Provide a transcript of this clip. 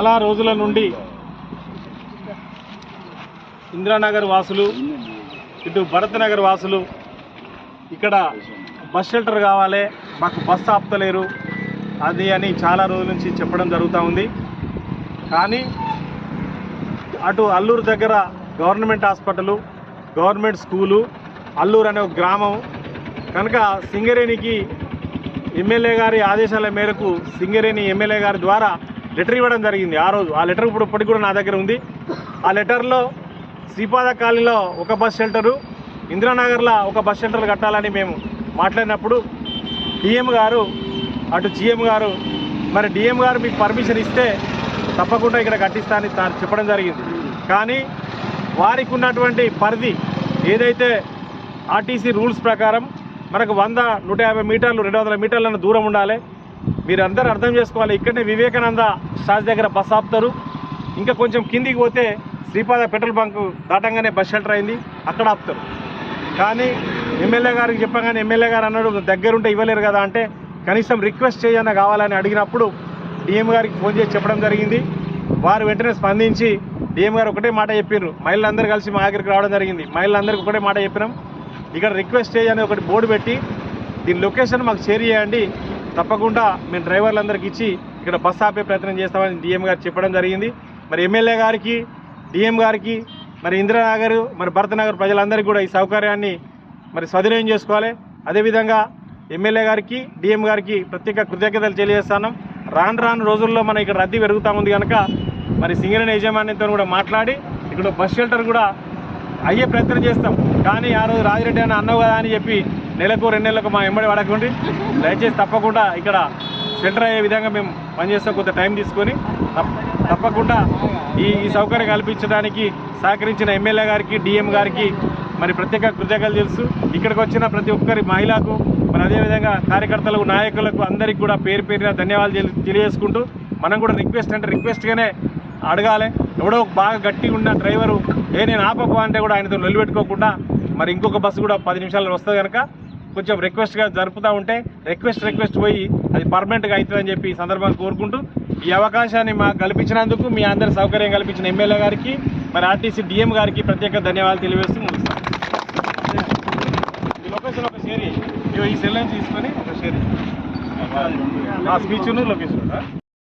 చాలా రోజుల నుండి ఇందిరానగర్ వాసులు ఇటు భరత్ నగర్ వాసులు ఇక్కడ బస్ షెల్టర్ కావాలి మాకు బస్సు ఆపుతలేరు అది అని చాలా రోజుల నుంచి చెప్పడం జరుగుతూ ఉంది. కానీ అటు అల్లూరు దగ్గర government hospital government school Alluru అనే ఒక గ్రామం. కనుక సింగరేణికి ఎమ్మెల్యే గారి ఆదేశాల మేరకు సింగరేణి ఎమ్మెల్యే గారి ద్వారా లెటర్ ఇవ్వడం జరిగింది. ఆ రోజు ఆ లెటర్ ఇప్పుడు ఇప్పటికి కూడా నా దగ్గర ఉంది. ఆ లెటర్లో శ్రీపాద కాలనీలో ఒక బస్ షెల్టరు ఇందిరానగర్లో ఒక బస్ షెల్టర్ కట్టాలని మేము మాట్లాడినప్పుడు డిఎం గారు అటు జిఎం గారు మరి డిఎం గారు మీకు పర్మిషన్ ఇస్తే తప్పకుండా ఇక్కడ కట్టిస్తా అని చెప్పడం జరిగింది. కానీ వారికి ఉన్నటువంటి పరిధి ఏదైతే ఆర్టీసీ రూల్స్ ప్రకారం మనకు వంద నూట యాభై మీటర్లు రెండు వందల మీటర్లను దూరం ఉండాలి మీరు అందరూ అర్థం చేసుకోవాలి. ఇక్కడనే వివేకానంద స్టాజ్ దగ్గర బస్ ఆపుతారు. ఇంకా కొంచెం కిందికి పోతే శ్రీపాద పెట్రోల్ బంక్ దాటంగానే బస్ షెల్టర్ అయింది. అక్కడ ఆపుతారు. కానీ ఎమ్మెల్యే గారికి చెప్పగానే ఎమ్మెల్యే గారు అన్నాడు దగ్గరుంటే ఇవ్వలేరు కదా అంటే కనీసం రిక్వెస్ట్ చేయన్న కావాలని అడిగినప్పుడు డిఎం గారికి ఫోన్ చేసి చెప్పడం జరిగింది. వారు వెంటనే స్పందించి డిఎం గారు ఒకటే మాట చెప్పారు మహిళలందరూ కలిసి మా దగ్గరికి రావడం జరిగింది. మహిళలందరికీ ఒకటే మాట చెప్పినాం. ఇక్కడ రిక్వెస్ట్ చేయని ఒకటి బోర్డు పెట్టి దీని లొకేషన్ మాకు షేర్ చేయండి. తప్పకుండా మేము డ్రైవర్లందరికీ ఇచ్చి ఇక్కడ బస్ ఆపే ప్రయత్నం చేస్తామని డిఎం గారు చెప్పడం జరిగింది. మరి ఎమ్మెల్యే గారికి డిఎం గారికి మరి ఇందిరానగర్ మరి భరతనగర్ ప్రజలందరికీ కూడా ఈ సౌకర్యాన్ని మరి సద్వినియోగం చేసుకోవాలి. అదేవిధంగా ఎమ్మెల్యే గారికి డిఎం గారికి ప్రత్యేక కృతజ్ఞతలు తెలియజేస్తున్నాం. రాను రాను రోజుల్లో మన ఇక్కడ రద్దీ పెరుగుతూ ఉంది కనుక మరి సింగరేణి యజమాన్యంతో కూడా మాట్లాడి ఇక్కడ బస్ షెల్టర్ కూడా అయ్యే ప్రయత్నం చేస్తాం. కానీ ఆ రోజు రాజిరెడ్డి అని అన్నావు కదా అని చెప్పి నెలకు రెండు నెలలకు మా ఎంబడి పడకండి దయచేసి తప్పకుండా ఇక్కడ సెంటర్ అయ్యే విధంగా మేము పనిచేస్తాం. కొంత టైం తీసుకొని తప్ప- తప్పకుండా ఈ ఈ సౌకర్యం కల్పించడానికి సహకరించిన ఎమ్మెల్యే గారికి డిఎం గారికి మరి ప్రత్యేక కృతజ్ఞతలు తెలుసు ఇక్కడికి వచ్చిన ప్రతి ఒక్కరి మహిళకు మరి అదేవిధంగా కార్యకర్తలకు నాయకులకు అందరికీ కూడా పేరు పేరున ధన్యవాదాలు తెలియజేసుకుంటూ మనం కూడా రిక్వెస్ట్ అంటే రిక్వెస్ట్గానే అడగాలి. ఎవడో బాగా గట్టిగా ఉన్న డ్రైవరు ఏ నేను ఆపకు అంటే కూడా ఆయనతో నిలబెట్టుకోకుండా మరి ఇంకొక బస్సు కూడా పది నిమిషాల్లో వస్తుంది కనుక కొంచెం రిక్వెస్ట్గా జరుపుతూ ఉంటే రిక్వెస్ట్ రిక్వెస్ట్ పోయి అది పర్మనెంట్గా అవుతుందని చెప్పి ఈ సందర్భంగా కోరుకుంటూ ఈ అవకాశాన్ని మాకు కల్పించినందుకు మీ అందరి సౌకర్యం కల్పించిన ఎమ్మెల్యే గారికి మరి ఆర్టీసీ డిఎం గారికి ప్రత్యేక ధన్యవాదాలు తెలియజేస్తూ ముగిస్తాను ఈ లొకేషన్ ఒక షేర్ ఇగో ఈ సెల్ నుంచి తీసుకొని ఒక షేర్ స్పీచ్ ఆ లొకేషన్